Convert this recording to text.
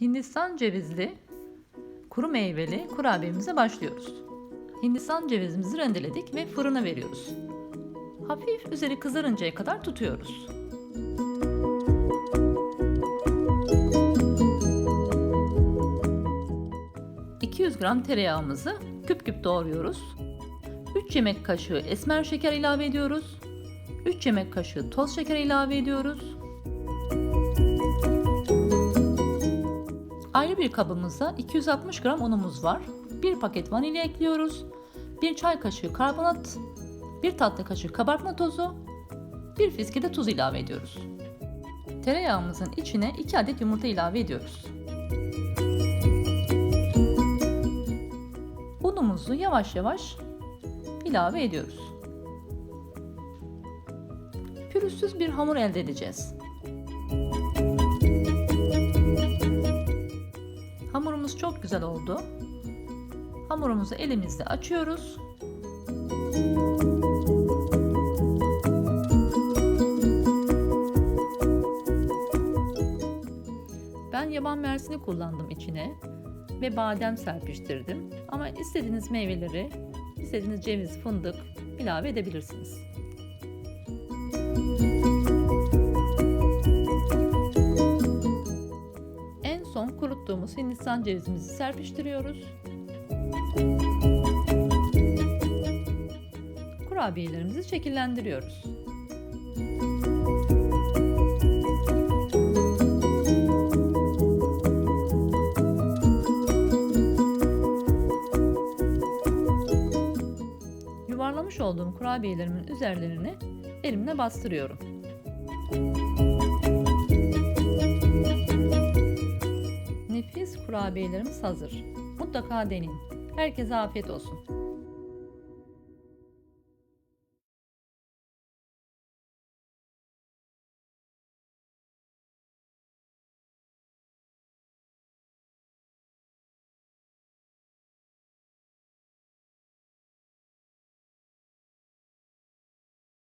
Hindistan cevizli kuru meyveli kurabiyemize başlıyoruz. Hindistan cevizimizi rendeledik ve fırına veriyoruz. Hafif üzeri kızarıncaya kadar tutuyoruz. ...200 gram tereyağımızı küp küp doğruyoruz. 3 yemek kaşığı esmer şeker ilave ediyoruz. 3 yemek kaşığı toz şeker ilave ediyoruz. Ayrı bir kabımızda 260 gram unumuz var. 1 paket vanilya ekliyoruz. 1 çay kaşığı karbonat, 1 tatlı kaşığı kabartma tozu, 1 fiske de tuz ilave ediyoruz. Tereyağımızın içine 2 adet yumurta ilave ediyoruz. Unumuzu yavaş yavaş ilave ediyoruz. Pürüzsüz bir hamur elde edeceğiz. Hamurumuz çok güzel oldu. Hamurumuzu elimizde açıyoruz. Ben yaban mersini kullandım içine ve badem serpiştirdim. Ama istediğiniz meyveleri, istediğiniz ceviz, fındık ilave edebilirsiniz. En son kuruttuğumuz Hindistan cevizimizi serpiştiriyoruz. Kurabiyelerimizi şekillendiriyoruz. Yuvarlamış olduğum kurabiyelerimin üzerlerini elimle bastırıyorum. Kurabiyelerimiz hazır. Mutlaka deneyin. Herkese afiyet olsun.